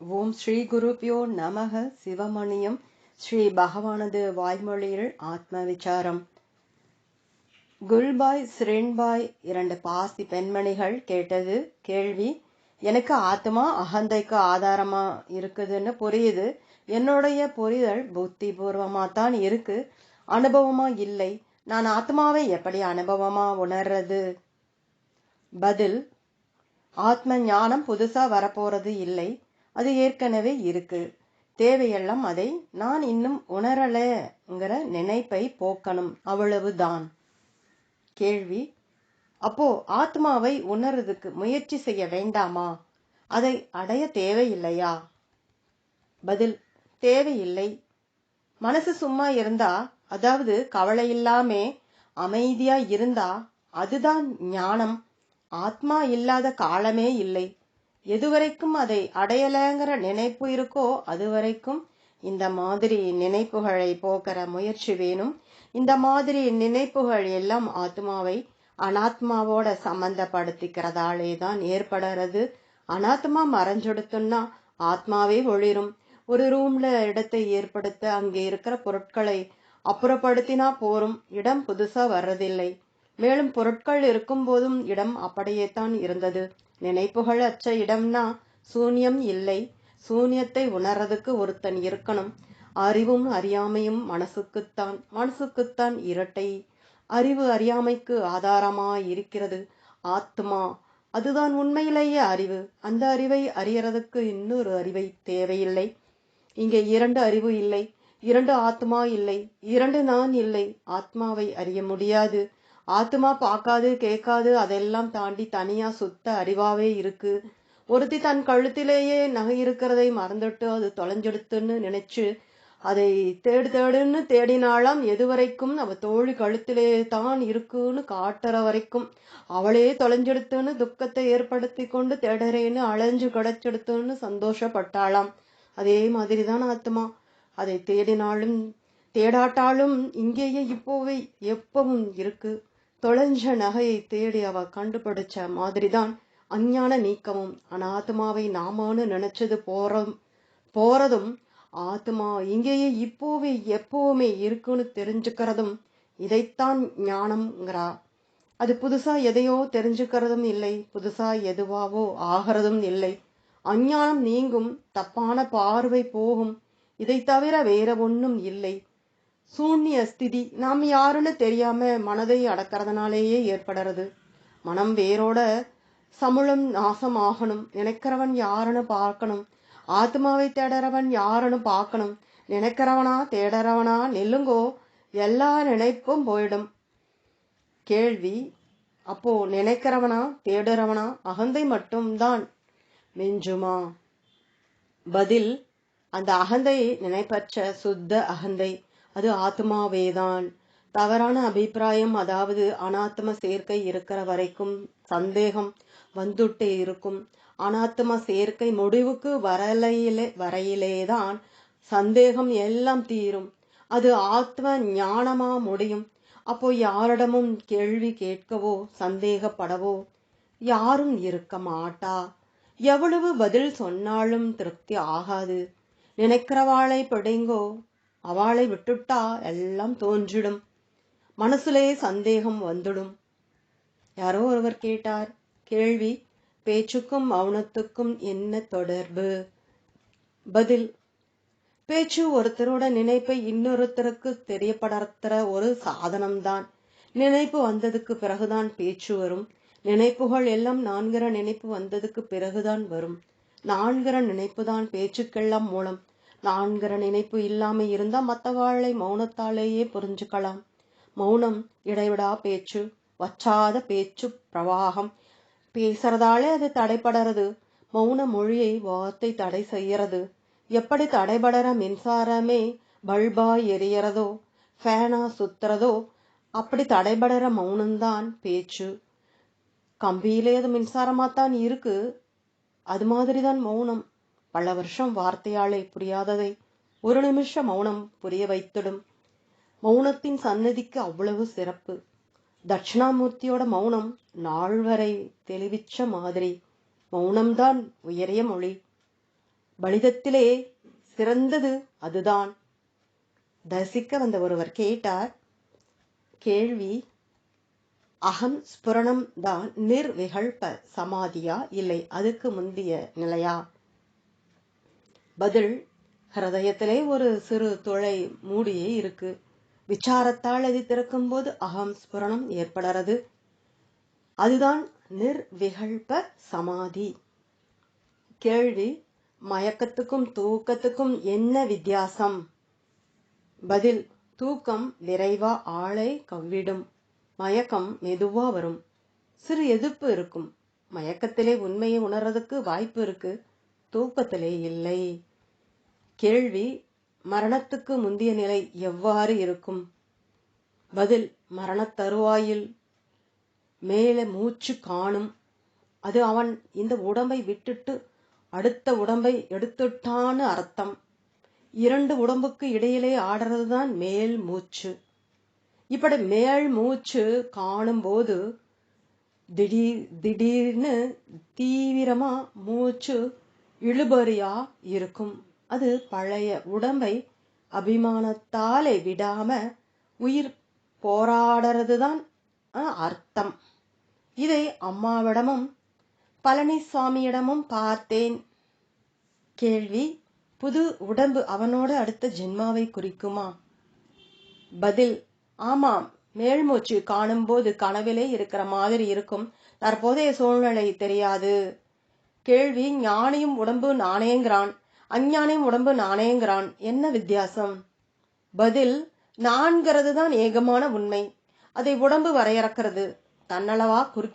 ஓம் ஸ்ரீ குருப்பியோ நமக சிவமணியம். ஸ்ரீ பகவானது வாய்மொழியில் ஆத்ம விசாரம். குல்பாய் ஸ்ரீன்பாய் இரண்டு பாசி பெண்மணிகள் கேட்டது கேள்வி எனக்கு ஆத்மா அகந்தைக்கு ஆதாரமா இருக்குதுன்னு புரியுது. என்னுடைய புரிதல் புத்தி பூர்வமா தான் இருக்கு. அனுபவமா இல்லை. நான் ஆத்மாவை எப்படி அனுபவமா உணர்றது? பதில் ஆத்ம ஞானம் புதுசா வரப்போறது இல்லை. அது ஏற்கனவே இருக்கு. தேவையெல்லாம் அதை நான் இன்னும் உணரலைங்கிற நினைப்பை போக்கணும். அவ்வளவுதான். கேள்வி. அப்போ ஆத்மாவை உணர்றதுக்கு முயற்சி செய்ய வேண்டாமா? அதை அடைய தேவையில்லையா? பதில் தேவையில்லை. மனசு சும்மா இருந்தா அதாவது கவலை இல்லாம அமைதியா இருந்தா அதுதான் ஞானம். ஆத்மா இல்லாத காலமே இல்லை. எதுவரைக்கும் அதை அடையலைங்கிற நினைப்பு இருக்கோ அதுவரைக்கும் இந்த மாதிரி நினைப்புகளை போக்கிற முயற்சி வேணும். இந்த மாதிரி நினைப்புகள் எல்லாம் ஆத்மாவை அனாத்மாவோட சம்பந்தப்படுத்திக்கிறதாலே தான் ஏற்படுறது. அனாத்மா மறைஞ்செடுத்துன்னா ஆத்மாவே ஒளிரும். ஒரு ரூம்ல இடத்தை ஏற்படுத்த அங்கே இருக்கிற பொருட்களை அப்புறப்படுத்தினா போரும். இடம் புதுசா வர்றதில்லை. மேலும் பொருட்கள் இருக்கும் போதும் இடம் அப்படியே தான் இருந்தது. நினைப்புகள் அச்ச இடம்னா சூன்யம் இல்லை. சூன்யத்தை உணர்றதுக்கு ஒருத்தன் இருக்கணும். அறிவும் அறியாமையும் மனசுக்குத்தான். மனசுக்குத்தான் இரட்டை. அறிவு அறியாமைக்கு ஆதாரமா இருக்கிறது. ஆத்மா. அதுதான் உண்மையிலேயே அறிவு. அந்த அறிவை அறியறதுக்கு இன்னொரு அறிவை தேவையில்லை. இங்கே இரண்டு அறிவு இல்லை. இரண்டு ஆத்மா இல்லை. இரண்டு நான் இல்லை. ஆத்மாவை அறிய முடியாது. ஆத்மா பார்க்காது கேட்காது அதெல்லாம் தாண்டி தனியா சுத்த அறிவாவே இருக்கு. ஒருத்தி தன் கழுத்திலேயே நகை இருக்கிறதை மறந்துட்டு அது தொலைஞ்செடுத்துன்னு நினைச்சு அதை தேடு தேடுன்னு தேடினாலாம் எதுவரைக்கும் அவ தோழி கழுத்திலே தான் இருக்குன்னு காட்டுற வரைக்கும். அவளே தொலைஞ்செடுத்துன்னு துக்கத்தை ஏற்படுத்தி கொண்டு தேடுறேன்னு அலைஞ்சு கிடைச்செடுத்துன்னு சந்தோஷப்பட்டாளாம். அதே மாதிரிதான் ஆத்மா அதை தேடினாலும் தேடாட்டாலும் இங்கேயே இப்போவே எப்பவும் இருக்கு. தொலைஞ்ச நகையை தேடி அவ கண்டுபிடிச்ச மாதிரிதான் அஞ்ஞான நீக்கமும் அனாத்மாவை நாமான்னு நினைச்சது போற போறதும் ஆத்மா இங்கேயே இப்போவே எப்பவுமே இருக்குன்னு தெரிஞ்சுக்கிறதும் இதைத்தான் ஞானம்ங்கிறா. அது புதுசா எதையோ தெரிஞ்சுக்கிறதும் இல்லை புதுசா எதுவாவோ ஆகிறதும் இல்லை. அஞ்ஞானம் நீங்கும் தப்பான பார்வை போகும். இதை தவிர வேற ஒன்றும் இல்லை. சூன்ய ஸ்திதி. நாம் யாருன்னு தெரியாம மனதை அடக்கிறதுனாலேயே ஏற்படுறது. மனம் வேரோட சமுளம் நாசமாகணும். நினைக்கிறவன் யாருன்னு பார்க்கணும். ஆத்மாவை தேடுறவன் யாருன்னு பார்க்கணும். நினைக்கிறவனா தேடுறவனா நெல்லுங்கோ எல்லா நினைப்பும் போயிடும். கேள்வி அப்போ நினைக்கிறவனா தேடுறவனா அகந்தை மட்டும்தான் மிஞ்சுமா? பதில் அந்த அகந்தை நினைப்பற்ற சுத்த அகந்தை. அது ஆத்மாவேதான். தவறான அபிப்பிராயம் அதாவது அனாத்ம சேர்க்கை இருக்கிற வரைக்கும் சந்தேகம் வந்துட்டே இருக்கும். அனாத்ம சேர்க்கை முடிவுக்கு வரலையிலே வரையிலேதான் சந்தேகம் எல்லாம் தீரும். அது ஆத்ம ஞானமா முடியும். அப்போ யாரிடமும் கேள்வி கேட்கவோ சந்தேகப்படவோ யாரும் இருக்க மாட்டா. எவ்வளவு பதில் சொன்னாலும் திருப்தி ஆகாது. நினைக்கிறவாளை பிடிங்கோ அவளை விட்டுட்டா எல்லாம் தோன்றிடும். மனசுலே சந்தேகம் வந்துடும். யாரோ ஒருவர் கேட்டார் கேள்வி பேச்சுக்கும் மௌனத்துக்கும் என்ன தொடர்பு? பதில் பேச்சு ஒருத்தரோட நினைப்பை இன்னொருத்தருக்கு தெரியப்படுத்துற ஒரு சாதனம்தான். நினைப்பு வந்ததுக்கு பிறகுதான் பேச்சு வரும். நினைப்புகள் எல்லாம் நான்கிற நினைப்பு வந்ததுக்கு பிறகுதான் வரும். நான்கிற நினைப்பு தான் பேச்சுக்கெல்லாம் மூலம். நான்கிற நினைப்பு இல்லாமல் இருந்தா மத்தவாழை மௌனத்தாலேயே புரிஞ்சுக்கலாம். மௌனம் இடைவிடா பேச்சு வச்சாத பேச்சு பிரவாகம். பேசுறதாலே அது தடைபடுறது. மௌன மொழியை வார்த்தை தடை செய்யறது. எப்படி தடைபடுற மின்சாரமே பல்பா எரியறதோ ஃபேனா சுத்துறதோ அப்படி தடைபடுற மௌனம்தான் பேச்சு. கம்பியிலே அது மின்சாரமாத்தான் இருக்கு. அது மாதிரி தான் மௌனம். பல வருஷம் வார்த்தையாலே புரியாததை ஒரு நிமிஷ மௌனம் புரிய வைத்திடும். மௌனத்தின் சன்னதிக்கு அவ்வளவு சிறப்பு. தட்சிணாமூர்த்தியோட மௌனம் நாள் வரை தெளிவிச்ச மாதிரி. மௌனம்தான் உயரிய மொழி. பலிதத்திலே சிறந்தது அதுதான். தரிசிக்க வந்த ஒருவர் கேட்டார் கேள்வி அகம் ஸ்புரணம் தான் நிர்விகல்ப சமாதியா? இல்லை அதுக்கு முந்திய நிலையா? பதில் ஹிருதயத்திலே ஒரு சிறு துளை மூடியே இருக்கு. விசாரத்தால் அது திறக்கும் போது அகம் ஸ்புரணம் ஏற்படுறது. அதுதான் நிர்விகல்ப சமாதி. கேள்வி மயக்கத்துக்கும் தூக்கத்துக்கும் என்ன வித்தியாசம்? பதில் தூக்கம் விரைவா ஆளை கவ்விடும். மயக்கம் மெதுவா வரும். சிறு எதிர்ப்பு இருக்கும். மயக்கத்திலே உண்மையை உணர்றதுக்கு வாய்ப்பு இருக்கு. தூக்கத்திலே இல்லை. கேள்வி மரணத்துக்கு முந்திய நிலை எவ்வாறு இருக்கும்? பதில் மரணத் தருவாயில். மேலே மூச்சு காணும். அது அவன் இந்த உடம்பை விட்டுட்டு அடுத்த உடம்பை எடுத்துட்டான்னு அர்த்தம். இரண்டு உடம்புக்கு இடையிலே ஆடுறதுதான் மேல் மூச்சு. இப்படி மேல் மூச்சு காணும்போது திடீர் திடீர்னு தீவிரமா மூச்சு இழுபறியா இருக்கும். அது பழைய உடம்பை அபிமானத்தாலே விடாம உயிர் போராடுறது தான் அர்த்தம். இதை அம்மாவிடமும் பழனிசாமியிடமும் பார்த்தேன். கேள்வி புது உடம்பு அவனோட அடுத்த ஜென்மாவை குறிக்குமா? பதில் ஆமாம் மேல்மூச்சு காணும்போது கனவிலே இருக்கிற மாதிரி இருக்கும். தற்போதைய சூழ்நிலை தெரியாது. கேள்வி ஞானியும் உடம்பு நாணேங்கிறான் அஞ்ஞானியும் உடம்பு நாணேங்கிறான் என்ன வித்தியாசம்? பதில் நான்கிறது தான் ஏகமான உண்மை. அதை உடம்பு வரையறக்கிறது. தன்னளவா குறு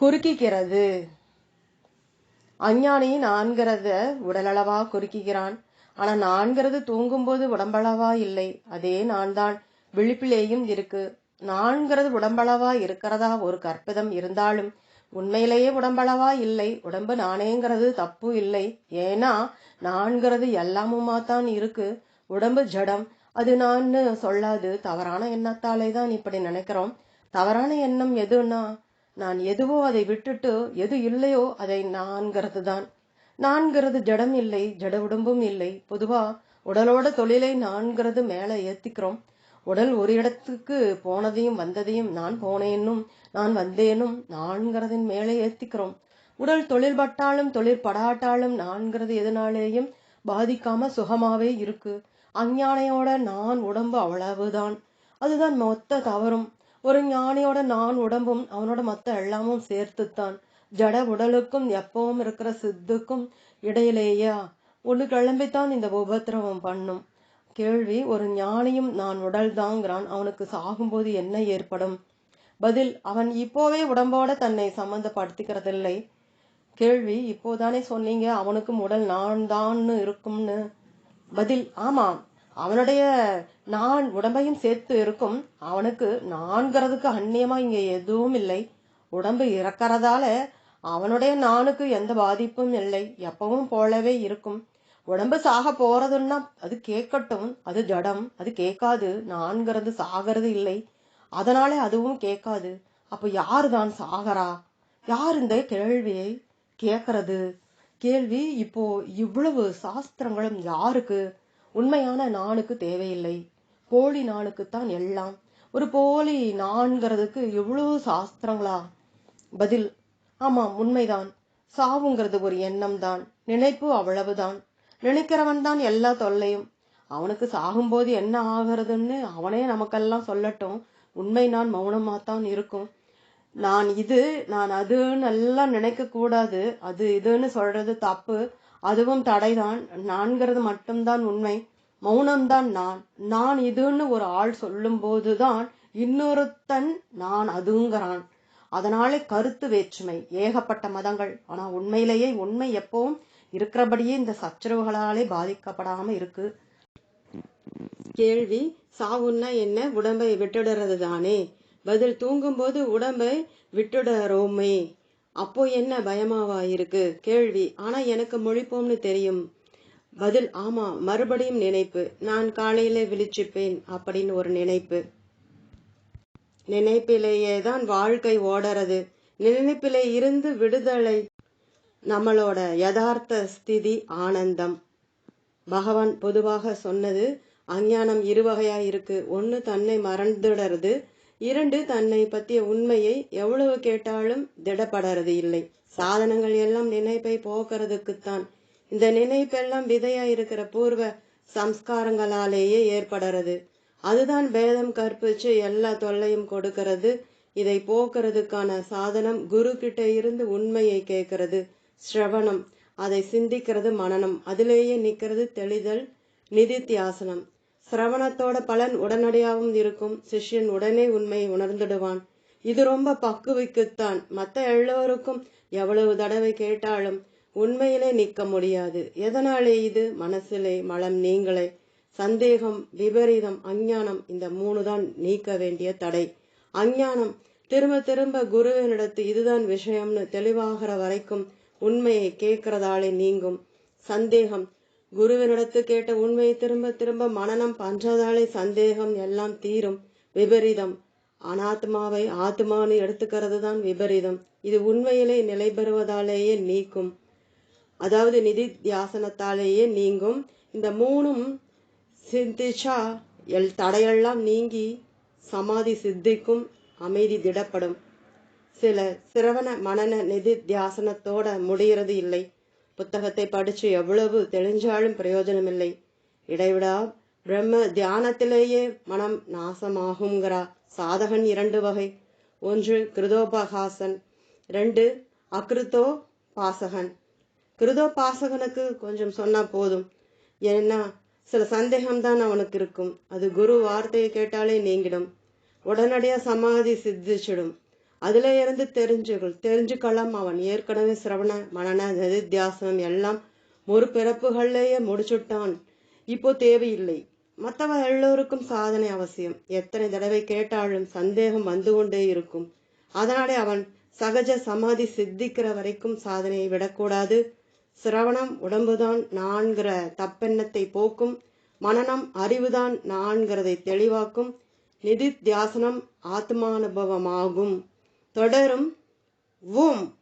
குறுக்கிக்கிறது. அஞ்ஞானி நான்கிறத உடலளவா குறுக்கிக்கிறான். ஆனா நான்கிறது தூங்கும்போது உடம்பளவா இல்லை. அதே நான் தான் விழிப்பிலேயும் இருக்கு. நான்கிறது உடம்பளவா இருக்கிறதா ஒரு கற்பிதம் இருந்தாலும் உண்மையிலேயே உடம்பளவா? இல்லை. உடம்பு நானேங்கிறது தப்பு இல்லை. ஏன்னா நான்கிறது எல்லாமுமா தான் இருக்கு. உடம்பு ஜடம். அது நான் சொல்லாது. தவறான எண்ணத்தாலே தான் இப்படி நினைக்கிறோம். தவறான எண்ணம் எதுன்னா நான் எதுவோ அதை விட்டுட்டு எது இல்லையோ அதை நான்கிறது தான் நான்கிறது ஜடம் இல்லை ஜட உடம்பும் இல்லை. பொதுவா உடலோட தொழிலை நான்கிறது மேல ஏத்திக்கிறோம். உடல் ஒரு இடத்துக்கு போனதையும் வந்ததையும் நான் போனேன்னும் நான் வந்தேனும் நான்கிறதின் மேலே ஏத்திக்கிறோம். உடல் தொழில் பட்டாலும் தொழிற்படாட்டாலும் நான்கிறது எதனாலேயும் பாதிக்காம சுகமாவே இருக்கு. அஞ்ஞானையோட நான் உடம்பு அவ்வளவுதான். அதுதான் மொத்த தவறும். ஒரு ஞானியோட நான் உடம்பும் அவனோட மொத்த எல்லாமும் சேர்த்துத்தான். ஜட உடலுக்கும் எப்பவும் இருக்கிற சித்துக்கும் இடையிலேயா ஒன்று கிளம்பித்தான் இந்த உபத்திரவம் பண்ணும். கேள்வி ஒரு ஞானியும் நான் உடல் தாங்கிறான் அவனுக்கு சாகும்போது என்ன ஏற்படும்? பதில் அவன் இப்போவே உடம்போட தன்னை சம்மந்தப்படுத்திக்கிறதில்லை கேள்வி இப்போதானே சொன்னீங்க அவனுக்கும் உடல் நான் தான்னு இருக்கும்னு? பதில் ஆமாம் அவனுடைய நான் உடம்பையும் சேர்த்து இருக்கும். அவனுக்கு நான்கிறதுக்கு அந்நியமா இங்க எதுவும் இல்லை. உடம்பு இறக்கிறதால அவனுடைய நானுக்கு எந்த பாதிப்பும் இல்லை. எப்பவும் போலவே இருக்கும். உடம்பு சாக போறதுன்னா அது கேட்கட்டும். அது ஜடம். அது கேட்காது. நான்கிறது சாகிறது இல்லை. அதனாலே அதுவும் கேட்காது. அப்ப யாரு தான் சாகரா? யார் இந்த கேள்வியை கேட்கறது? கேள்வி இப்போ இவ்வளவு சாஸ்திரங்களும் யாருக்கு? உண்மையான நானுக்கு தேவையில்லை. போலி நானுக்குத்தான் எல்லாம். ஒரு போலி நான்கிறதுக்கு இவ்வளவு சாஸ்திரங்களா? பதில் ஆமாம் உண்மைதான். சாவுங்கிறது ஒரு எண்ணம் தான் நினைப்பு அவ்வளவுதான். நினைக்கிறவன் தான் எல்லா தொல்லையும். அவனுக்கு சாகும்போது என்ன ஆகிறதுன்னு அவனே நமக்கெல்லாம் சொல்லட்டும். உண்மை நான் மௌனமாத்தான் இருக்கும். நான் இது நான் அதுன்னு எல்லாம் நினைக்க கூடாது. அது இதுன்னு சொல்றது தப்பு. அதுவும் தடைதான். நான்கிறது மட்டும்தான் உண்மை. மௌனம்தான் நான். நான் இதுன்னு ஒரு ஆள் சொல்லும் போதுதான் இன்னொருத்தன் நான் அதுங்கிறான். அதனாலே கருத்து வேற்றுமை ஏகப்பட்ட மதங்கள். ஆனா உண்மையிலேயே உண்மை எப்பவும் இருக்கிறபடியே இந்த சச்சரவுகளாலே பாதிக்கப்படாம இருக்கு. கேள்வி சாவுன்னா என்ன? உடம்பை விட்டுடுறது தானே. பதில் தூங்கும்போது உடம்பை விட்டுடுறோமே. அப்போ என்ன பயமாவா இருக்கு? கேள்வி. ஆனா எனக்கு முழிப்போம்னு தெரியும். பதில் ஆமா மறுபடியும் நினைப்பு. நான் காலையில விழிச்சுப்பேன் அப்படின்னு ஒரு நினைப்பு. நினைப்பிலேயே தான் வாழ்க்கை ஓடறது. நினைப்பிலே இருந்து விடுதலை நம்மளோட யதார்த்த ஸ்திதி ஆனந்தம். பகவான் பொதுவாக சொன்னது அஞ்ஞானம் இரு வகையா இருக்கு. ஒன்று தன்னை மறந்துடுறது இரண்டு தன்னை பற்றிய உண்மையை எவ்வளவு கேட்டாலும் திடப்படறது இல்லை. சாதனங்கள் எல்லாம் நினைப்பை போக்குறதுக்குத்தான். இந்த நினைப்பெல்லாம் விதையா இருக்கிற பூர்வ சம்ஸ்காரங்களாலேயே ஏற்படுறது. அதுதான் பேதம் கற்பிச்சு எல்லா தொல்லையும் கொடுக்கிறது. இதை போக்குறதுக்கான சாதனம் குரு கிட்ட இருந்து உண்மையை கேட்கறது ஸ்ரவணம். அதை சிந்திக்கிறது மனனம் அதிலேயே நிற்கிறது தெளிதல் நிதித்தியாசனம். சிரவணத்தோட பலன் உடனடியாகவும் இருக்கும். சிஷ்யன் உடனே உண்மையை உணர்ந்துடுவான். இது ரொம்ப பக்குவிக்குத்தான். மற்ற எல்லோருக்கும் எவ்வளவு தடவை கேட்டாலும் உண்மையிலே நிற்க முடியாது. எதனாலே இது? மனசிலே மலம் நீங்களே. சந்தேகம் விபரீதம் அஞ்ஞானம் இந்த மூணு தான் நீக்க வேண்டிய தடை. அஞ்ஞானம் திரும்ப திரும்ப குருவினிடத்து இதுதான் விஷயம்னு தெளிவாகிற வரைக்கும் உண்மையை கேட்கிறதாலே நீங்கும். சந்தேகம் குருவினிடத்து கேட்ட உண்மையை திரும்ப திரும்ப மனநம் பஞ்சதாலை சந்தேகம் எல்லாம் தீரும். விபரீதம். அனாத்மாவை ஆத்மான்னு எடுத்துக்கிறது தான் விபரீதம். இது உண்மையிலே நிலை பெறுவதாலேயே நீக்கும். அதாவது நிதி தியாசனத்தாலேயே நீங்கும். இந்த மூணும் சிந்திச்சா எல் தடையெல்லாம் நீங்கி சமாதி சித்திக்கும் அமைதி திடப்படும். சில சிரவண மனன நிதி தியாசனத்தோட முடிகிறது இல்லை. புத்தகத்தை படிச்சு எவ்வளவு தெளிஞ்சாலும் பிரயோஜனமில்லை. இடைவிடா பிரம்ம தியானத்திலேயே மனம் நாசமாகுங்கிறா சாதகன் இரண்டு வகை. ஒன்று கிருதோபகாசன். ரெண்டு அக்ருதோ பாசகன் கிருதோபாசகனுக்கு கொஞ்சம் சொன்னா போதும். ஏன்னா சில சந்தேகம்தான் அவனுக்கு இருக்கும். அது குரு வார்த்தையை கேட்டாலே நீங்கிடும். உடனடியாக சமாதி சித்திச்சிடும். அதுல இருந்து தெரிஞ்சுகள் தெரிஞ்சுக்கலாம். அவன் ஏற்கனவே சிரவண மனன நிதித்தியாசனம் எல்லாம் ஒரு பிறப்புகள்லேயே முடிச்சுட்டான். இப்போ தேவையில்லை. மற்றவ எல்லோருக்கும் சாதனை அவசியம். எத்தனை தடவை கேட்டாலும் சந்தேகம் வந்து கொண்டே இருக்கும். அதனாலே அவன் சகஜ சமாதி சித்திக்கிற வரைக்கும் சாதனையை விடக்கூடாது. சிரவணம் உடம்புதான் நான்கிற தப்பெண்ணத்தை போக்கும். மனநம் அறிவுதான் நான்கிறதை தெளிவாக்கும். நிதித்தியாசனம் ஆத்மானுபவமாகும். தொடரும். ஓம்.